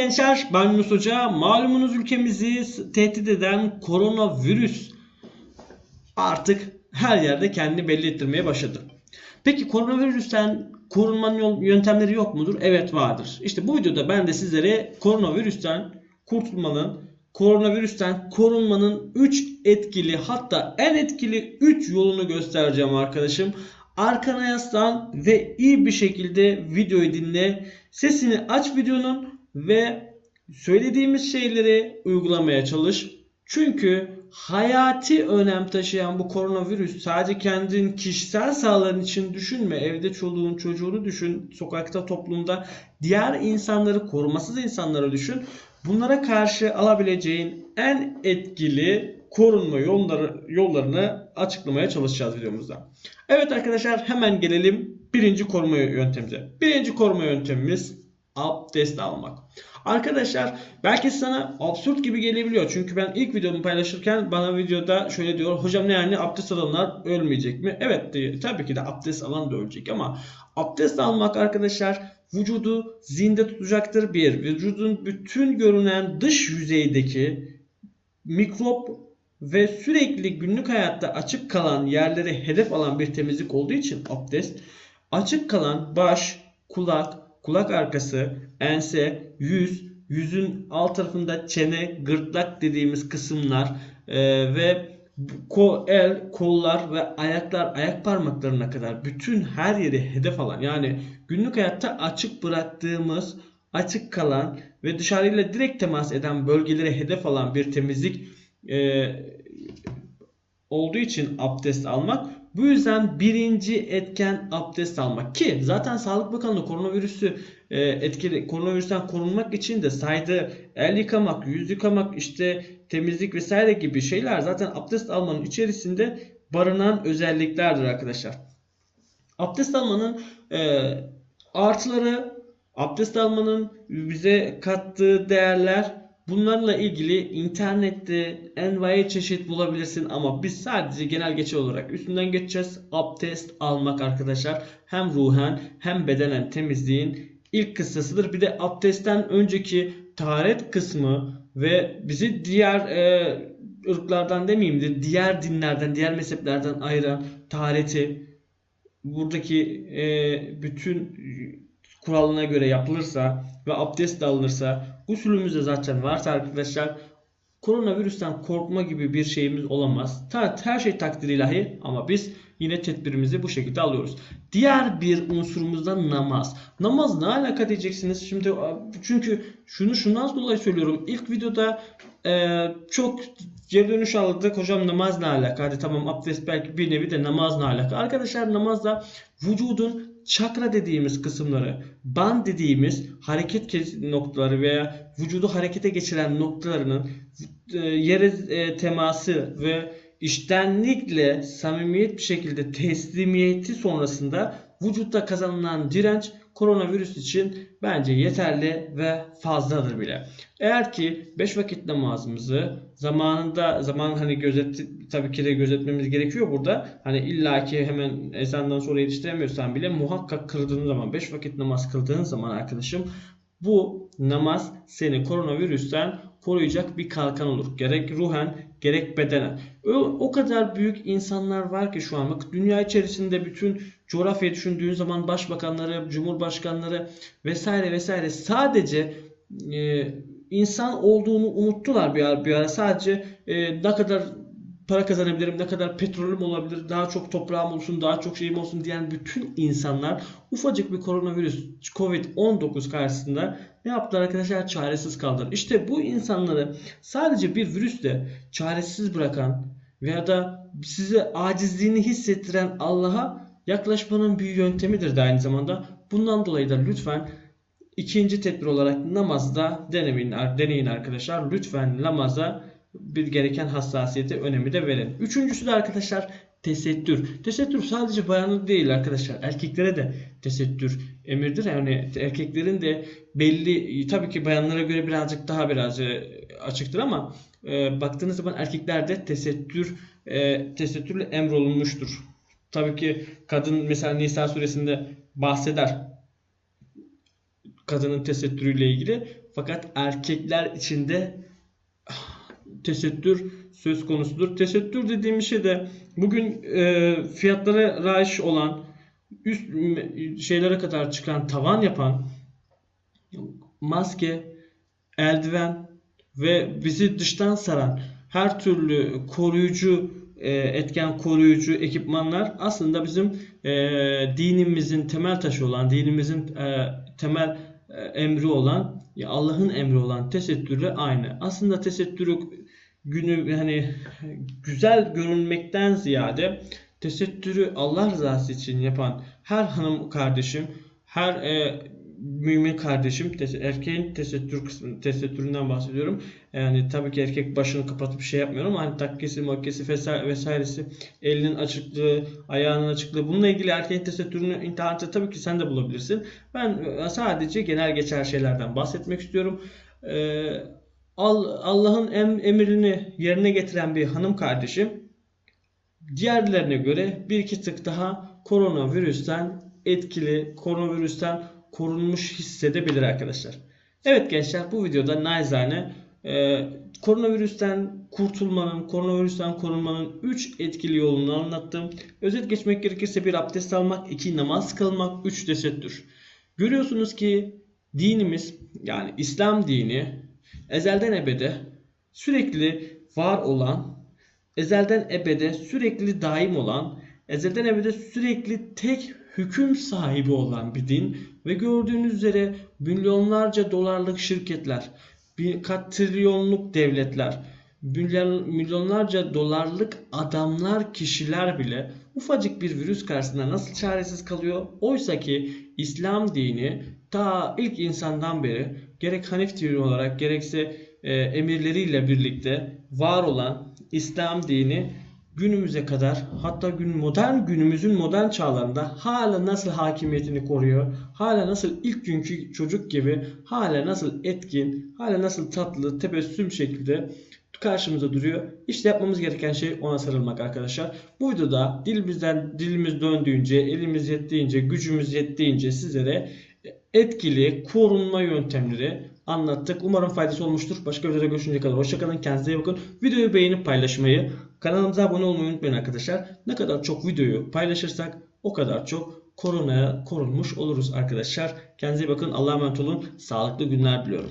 gençler, ben Yunus Hoca. Malumunuz ülkemizi tehdit eden koronavirüs artık her yerde kendini belli ettirmeye başladı. Peki koronavirüsten korunmanın yöntemleri yok mudur? Evet vardır. İşte bu videoda ben de sizlere koronavirüsten kurtulmanın, koronavirüsten korunmanın 3 etkili hatta en etkili 3 yolunu göstereceğim arkadaşım. Arkana yaslan ve iyi bir şekilde videoyu dinle. Sesini aç videonun ve söylediğimiz şeyleri uygulamaya çalış. Çünkü hayati önem taşıyan bu koronavirüs sadece kendin kişisel sağlığın için düşünme. Evde çoluğun çocuğunu düşün. Sokakta toplumda diğer insanları korumasız insanları düşün. Bunlara karşı alabileceğin en etkili korunma yolları, yollarını açıklamaya çalışacağız videomuzda. Evet arkadaşlar hemen gelelim birinci koruma yöntemimize. Birinci koruma yöntemimiz abdest almak. Arkadaşlar belki sana absürt gibi gelebiliyor. Çünkü ben ilk videomu paylaşırken bana videoda şöyle diyor. Hocam ne yani abdest alanlar ölmeyecek mi? Evet diye, tabii ki de abdest alan da ölecek ama abdest almak arkadaşlar vücudu zinde tutacaktır. Bir, vücudun bütün görünen dış yüzeydeki mikrop ve sürekli günlük hayatta açık kalan yerleri hedef alan bir temizlik olduğu için abdest açık kalan baş, kulak, kulak arkası, ense, yüz, yüzün alt tarafında çene, gırtlak dediğimiz kısımlar e, ve ko, el, kollar ve ayaklar, ayak parmaklarına kadar bütün her yeri hedef alan yani günlük hayatta açık bıraktığımız, açık kalan ve dışarıyla direkt temas eden bölgelere hedef alan bir temizlik e, olduğu için abdest almak bu yüzden birinci etken abdest almak ki zaten Sağlık Bakanlığı koronavirüsü e, etkili koronavirüsten korunmak için de saydığı el yıkamak, yüz yıkamak, işte temizlik vesaire gibi şeyler zaten abdest almanın içerisinde barınan özelliklerdir arkadaşlar. Abdest almanın e, artıları, abdest almanın bize kattığı değerler Bunlarla ilgili internette envai çeşit bulabilirsin ama biz sadece genel geçer olarak üstünden geçeceğiz. Abdest almak arkadaşlar hem ruhen hem bedenen temizliğin ilk kıssasıdır. Bir de abdestten önceki taharet kısmı ve bizi diğer e, ırklardan demeyeyim de diğer dinlerden, diğer mezheplerden ayıran tahareti buradaki e, bütün kuralına göre yapılırsa ve abdest de alınırsa usulümüzde zaten varsa arkadaşlar koronavirüsten korkma gibi bir şeyimiz olamaz. Ta, her şey takdir ilahi ama biz yine tedbirimizi bu şekilde alıyoruz. Diğer bir unsurumuz da namaz. Namaz ne alaka diyeceksiniz? Şimdi çünkü şunu şundan dolayı söylüyorum. İlk videoda e, çok geri dönüş aldık. Hocam namaz ne alaka? Hadi tamam abdest belki bir nevi de namaz ne alaka? Arkadaşlar namazda vücudun çakra dediğimiz kısımları, ban dediğimiz hareket noktaları veya vücudu harekete geçiren noktalarının e, yere e, teması ve iştenlikle samimiyet bir şekilde teslimiyeti sonrasında vücutta kazanılan direnç koronavirüs için bence yeterli ve fazladır bile. Eğer ki 5 vakit namazımızı zamanında zaman hani gözet tabii ki de gözetmemiz gerekiyor burada. Hani illaki hemen ezandan sonra yetiştiremiyorsan bile muhakkak kıldığın zaman 5 vakit namaz kıldığın zaman arkadaşım bu namaz seni koronavirüsten koruyacak bir kalkan olur. Gerek ruhen gerek bedenen. O, o kadar büyük insanlar var ki şu an. Bak dünya içerisinde bütün coğrafyayı düşündüğün zaman başbakanları, cumhurbaşkanları vesaire vesaire sadece e, insan olduğunu unuttular bir ara. Bir ara. Sadece e, ne kadar para kazanabilirim, ne kadar petrolüm olabilir, daha çok toprağım olsun, daha çok şeyim olsun diyen bütün insanlar ufacık bir koronavirüs Covid-19 karşısında ne yaptılar arkadaşlar? Çaresiz kaldılar. İşte bu insanları sadece bir virüsle çaresiz bırakan veya da size acizliğini hissettiren Allah'a yaklaşmanın bir yöntemidir de aynı zamanda. Bundan dolayı da lütfen ikinci tedbir olarak namazda deneyin, deneyin arkadaşlar. Lütfen namaza bir gereken hassasiyeti önemi de verin. Üçüncüsü de arkadaşlar tesettür. Tesettür sadece bayanlık değil arkadaşlar. Erkeklere de tesettür emirdir. Yani erkeklerin de belli tabii ki bayanlara göre birazcık daha biraz e, açıktır ama e, baktığınız zaman erkeklerde tesettür e, tesettürle emrolunmuştur. Tabii ki kadın mesela Nisa suresinde bahseder kadının tesettürüyle ilgili. fakat erkekler içinde tesettür söz konusudur. Tesettür dediğim şey de bugün e, fiyatlara raiş olan üst şeylere kadar çıkan tavan yapan maske, eldiven ve bizi dıştan saran her türlü koruyucu e, etken koruyucu ekipmanlar aslında bizim e, dinimizin temel taşı olan, dinimizin e, temel e, emri olan, Allah'ın emri olan tesettürle aynı. Aslında tesettürü günü hani güzel görünmekten ziyade tesettürü Allah rızası için yapan her hanım kardeşim, her e, mümin kardeşim, tes- erkeğin tesettür kısmı, tesettüründen bahsediyorum. Yani tabii ki erkek başını kapatıp şey yapmıyor ama hani takkesi, makkesi vesa- vesairesi, elinin açıklığı, ayağının açıklığı. Bununla ilgili erkeğin tesettürünü internette tabii ki sen de bulabilirsin. Ben e, sadece genel geçer şeylerden bahsetmek istiyorum. Ee, Allah'ın em- emrini yerine getiren bir hanım kardeşim diğerlerine göre bir iki tık daha koronavirüsten etkili, koronavirüsten korunmuş hissedebilir arkadaşlar. Evet gençler bu videoda naizane e, koronavirüsten kurtulmanın, koronavirüsten korunmanın 3 etkili yolunu anlattım. Özet geçmek gerekirse bir abdest almak, iki namaz kılmak, 3 tesettür. Görüyorsunuz ki dinimiz yani İslam dini ezelden ebede sürekli var olan, ezelden ebede sürekli daim olan, ezelden ebede sürekli tek hüküm sahibi olan bir din ve gördüğünüz üzere milyonlarca dolarlık şirketler, bir kat trilyonluk devletler, milyon- milyonlarca dolarlık adamlar, kişiler bile ufacık bir virüs karşısında nasıl çaresiz kalıyor? Oysa ki İslam dini ta ilk insandan beri gerek Hanif dini olarak gerekse e, emirleriyle birlikte var olan İslam dini günümüze kadar hatta gün modern günümüzün modern çağlarında hala nasıl hakimiyetini koruyor, hala nasıl ilk günkü çocuk gibi hala nasıl etkin, hala nasıl tatlı, tebessüm şekilde karşımıza duruyor. İşte yapmamız gereken şey ona sarılmak arkadaşlar. Bu videoda dilimizden dilimiz döndüğünce, elimiz yettiğince, gücümüz yettiğince sizlere etkili korunma yöntemleri anlattık. Umarım faydası olmuştur. Başka videoda görüşünceye kadar hoşçakalın. Kendinize iyi bakın. Videoyu beğenip paylaşmayı, kanalımıza abone olmayı unutmayın arkadaşlar. Ne kadar çok videoyu paylaşırsak o kadar çok koronaya korunmuş oluruz arkadaşlar. Kendinize iyi bakın. Allah'a emanet olun. Sağlıklı günler diliyorum.